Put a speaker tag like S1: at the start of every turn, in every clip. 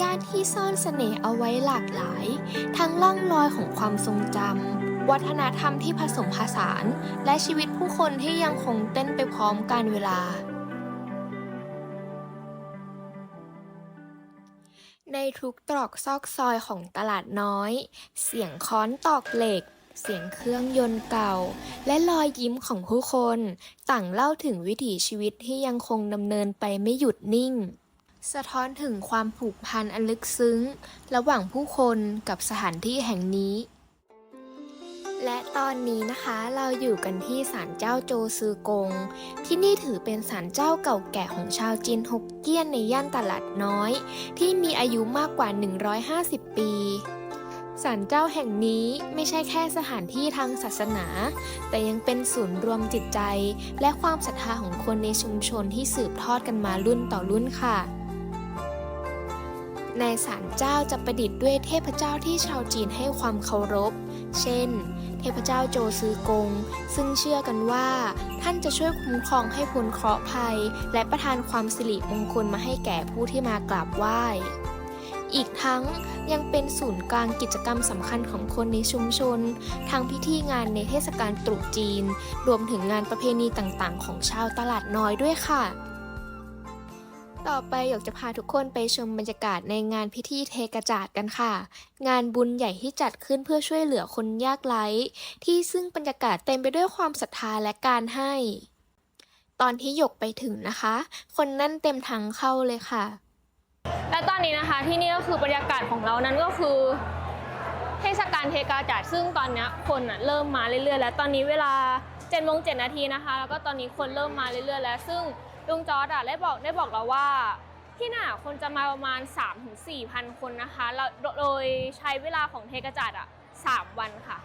S1: ย่านที่ซ่อนเสน่ห์เอาไว้หลากหลาย ทั้งล่องรอยของความทรงจำ วัฒนธรรมที่ผสมผสาน และชีวิตผู้คนที่ยังคงเต้นไปพร้อมกันเวลาในทุกตรอกซอกซอยของตลาดน้อย เสียงค้อนตอกเหล็ก เสียงเครื่องยนต์เก่า และรอยยิ้มของผู้คน ต่างเล่าถึงวิถีชีวิตที่ยังคงดำเนินไปไม่หยุดนิ่ง สะท้อนถึงความผูกพันอันลึกซึ้ง ระหว่างผู้คนกับสถานที่แห่งนี้ และตอนนี้นะคะเราอยู่กันที่ศาลเจ้าโจซือกง ที่นี่ถือเป็นศาลเจ้าเก่าแก่ของชาวจีนฮกเกี้ยนในย่านตลาดน้อย ที่มีอายุมากกว่า 150 ปีศาลเจ้าแห่งนี้ไม่ใช่แค่สถานที่ทางศาสนา แต่ยังเป็นศูนย์รวมจิตใจ และความศรัทธาของคนในชุมชนที่สืบทอดกันมารุ่นต่อรุ่นค่ะ ในศาลเจ้าจะประดิษฐ์ด้วยเทพเจ้าที่ชาวจีนให้ความเคารพ เช่น เทพเจ้าโจซือกง ซึ่งเชื่อกันว่า ท่านจะช่วยคุ้มครองให้พ้นเคราะห์ภัย และประทานความสิริมงคลมาให้แก่ผู้ที่มากราบไหว้อีกทั้งยังเป็นศูนย์กลางกิจกรรมสำคัญของคนในชุมชน ทางพิธีงานในเทศกาลตรุษจีน รวมถึงงานประเพณีต่างๆ ของชาวตลาดน้อยด้วยค่ะ ต่อไปอยากจะพาทุกคนไปชมบรรยากาศในงานพิธีเทกระจาดกันค่ะ งานบุญใหญ่ที่จัดขึ้นเพื่อช่วยเหลือคนยากไร้ที่ซึ่งบรรยากาศเต็มไปด้วยความศรัทธาและการให้ ตอนที่หยกไปถึงนะคะ คนนั่นเต็มทางเข้าเลยค่ะ
S2: และตอนนี้นะคะที่นี่ก็คือบรรยากาศของเรานั้นก็คือเทศกาลเทกาจัดซึ่งตอนนี้คนอะเริ่มมาเรื่อยๆ แล้วตอนนี้เวลา7จ็ดโมงเจ็ดนาทีนะคะ แล้วก็ตอนนี้คนเริ่มมาเรื่อยๆ แล้วซึ่ง ลุงจอร์ดอะได้บอกได้บอกเราว่า ที่น่ะคนจะมาประมาณ 3-4ถึงพันคนนะคะแล้วโดยใช้เวลาของเทกาจัดอะ3วันค่ะ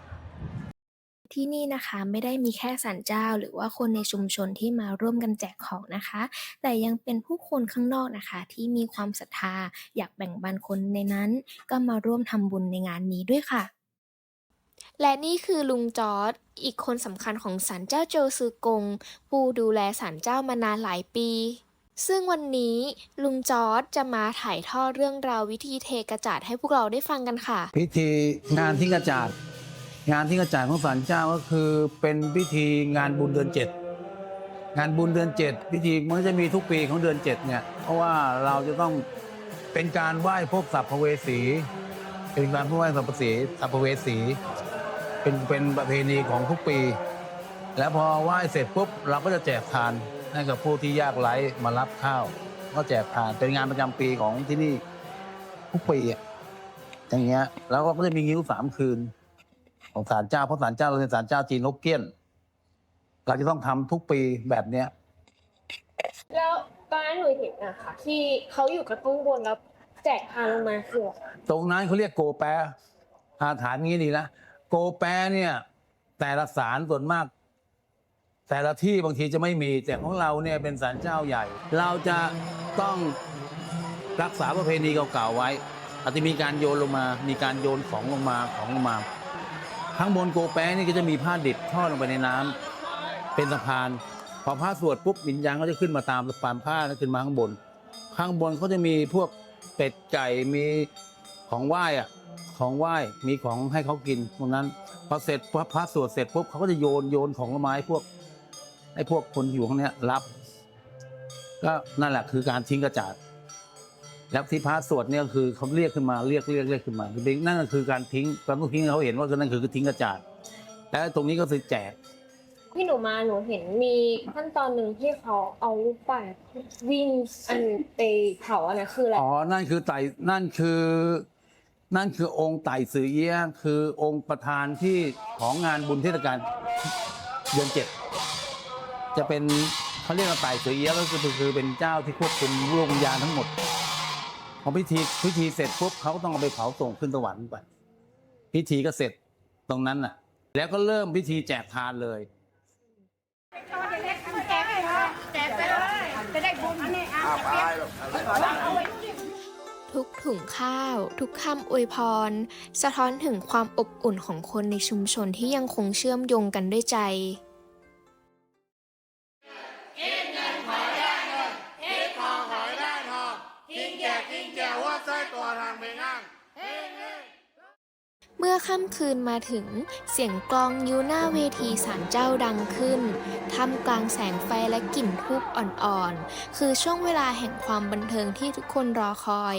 S1: ที่นี่นะคะไม่ได้มีแค่ศาลเจ้า หรือว่าคนในชุมชนที่มาร่วมกันแจกของนะคะ แต่ยังเป็นผู้คนข้างนอกนะคะ ที่มีความศรัทธาอยากแบ่งปันคนในนั้น ก็มาร่วมทำบุญในงานนี้ด้วยค่ะ และนี่คือลุงจอร์ดอีกคนสำคัญของศาลเจ้าโจซือกง ผู้ดูแลศาลเจ้ามานานหลายปี ซึ่งวันนี้ลุงจอร์ดจะมาถ่ายทอดเรื่องราววิธีเทกระจาดให้พวกเราได้ฟังกันค่ะ
S3: พิธีงานทิ้งกระจาด งานทิ้งกระจาดของศาลเจ้าก็คือเป็นพิธีงานบุญเดือนเจ็ดงานบุญเดือนเจ็ดพิธีมันจะมีทุกปีของเดือนเจ็ดเนี่ยเพราะว่าเราจะต้องเป็นการไหว้พวกสัพพเวสี เป็นการไหว้สัพเพสีสัพพเวสี เป็นเป็นประเพณีของทุกปี แล้วพอไหว้เสร็จปุ๊บเราก็จะแจกทานให้กับผู้ที่ยากไร้มารับข้าว ก็แจกทานเป็นงานประจำปีของที่นี่ทุกปีอะอย่างเงี้ยแล้วก็จะมีงิ้วสามคืน ของศาลเจ้าเพราะศาลเจ้าเราเป็นศาลเจ้าจีนนกเกี้ยน เราจะต้องทำทุกปีแบบเนี้ย
S2: แล้วตอนนั้นหนูเห็นอะค่ะ ที่เขาอยู่กระตุ้งบนแล้วแจกพาลงมาคือ
S3: ตรงนั้นเขาเรียกโกแปะอาถานงี้ดีนะ โกแปเนี่ย แต่ละศาลส่วนมาก แต่ละที่บางทีจะไม่มี แต่ของเราเนี่ยเป็นศาลเจ้าใหญ่ เราจะต้องรักษาประเพณีเก่าๆไว้อาจจะมีการโยนลงมา มีการโยนของลงมาของลงมาข้างบนโกแปะนี่ก็จะมีผ้าดิบทอดลงไปในน้ำเป็นสะพาน พอผ้าสวดปุ๊บวิญญาณก็จะขึ้นมาตามสะพานผ้าแล้วขึ้นมาข้างบน ข้างบนเขาจะมีพวกเป็ดไก่มีของไหว้อะ ของไหว้มีของให้เขากินตรงนั้นพอเสร็จพอพระสวดเสร็จปุ๊บเขาก็จะโยนโยนของละไม้พวกให้พวกคนอยู่ข้างเนี้ยรับ ก็นั่นแหละคือการทิ้งกระจาดแล้วที่พระสวดเนี่ยก็คือเขาเรียกขึ้นมาเรียกเรียกเรียกขึ้นมาคือนั่นก็คือการทิ้งการต้องทิ้งให้เขาเห็นว่านั่นคือทิ้งกระจาดแล้วตรงนี้ก็คือแจก
S2: ที่หนูมาหนูเห็นมีขั้นตอนหนึ่งที่เขาเอาลูกปั่นวิ่งอันไปเผาอันนั้นคืออะไร
S3: อ๋อนั่นคือไต่นั่นคือ นั่นคือองค์ไต่สือเอี้ยคือองค์ประธานที่ของงานบุญเทศกาลเดือนเจ็ดจะเป็นเขาเรียกว่าไต่สือเอี้ยก็คือคือเป็นเจ้าที่ควบคุมดวงวิญญาณทั้งหมดพอพิธีพิธีเสร็จปุ๊บเขาต้องเอาไปเผาส่งขึ้นสวรรค์ไปพิธีก็เสร็จตรงนั้นน่ะ แล้วก็เริ่มพิธีแจกทานเลยแจกไปเลยจะได้บุญนี่อะ
S1: ทุกถุงข้าว ทุกคำอวยพร สะท้อนถึงความอบอุ่นของคนในชุมชนที่ยังคงเชื่อมโยงกันด้วยใจ
S4: ทิ้งแจกทิ้งแจกว่าไส้ตัวทางเพลงอ้าง
S1: เมื่อค่ำคืนมาถึงเสียงกลองยูหน้าเวทีสาลเจ้าดังขึ้นท่ามกลางแสงไฟและกลิ่นทูบอ่อนๆ คือช่วงเวลาแห่งความบันเทิงที่ทุกคนรอคอย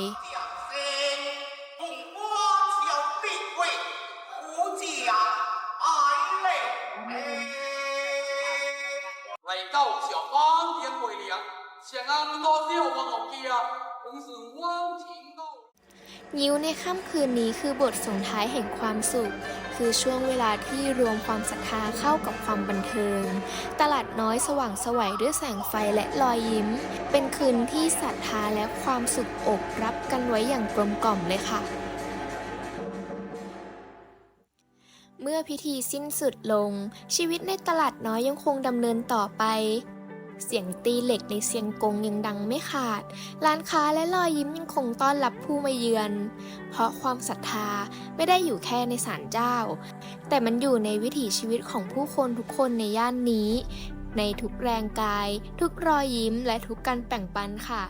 S5: เยิ้
S1: วในค่ำคืนนี้คือบทส่งท้ายแห่งความสุข คือช่วงเวลาที่รวมความศรัทธาเข้ากับความบันเทิง ตลาดน้อยสว่างสวัยด้วยแสงไฟและรอยยิ้ม เป็นคืนที่ศรัทธาและความสุขอบรับกันไว้อย่างกลมกล่อมเลยค่ะเมื่อพิธีสิ้นสุดลง ชีวิตในตลาดน้อยยังคงดำเนินต่อไป เสียงตีเหล็กในเซียงกงยังดังไม่ขาด ร้านค้าและรอยยิ้มยังคงต้อนรับผู้มาเยือน เพราะความศรัทธาไม่ได้อยู่แค่ในศาลเจ้า แต่มันอยู่ในวิถีชีวิตของผู้คนทุกคนในย่านนี้ ในทุกแรงกาย ทุกรอยยิ้มและทุกการแบ่งปันค่ะ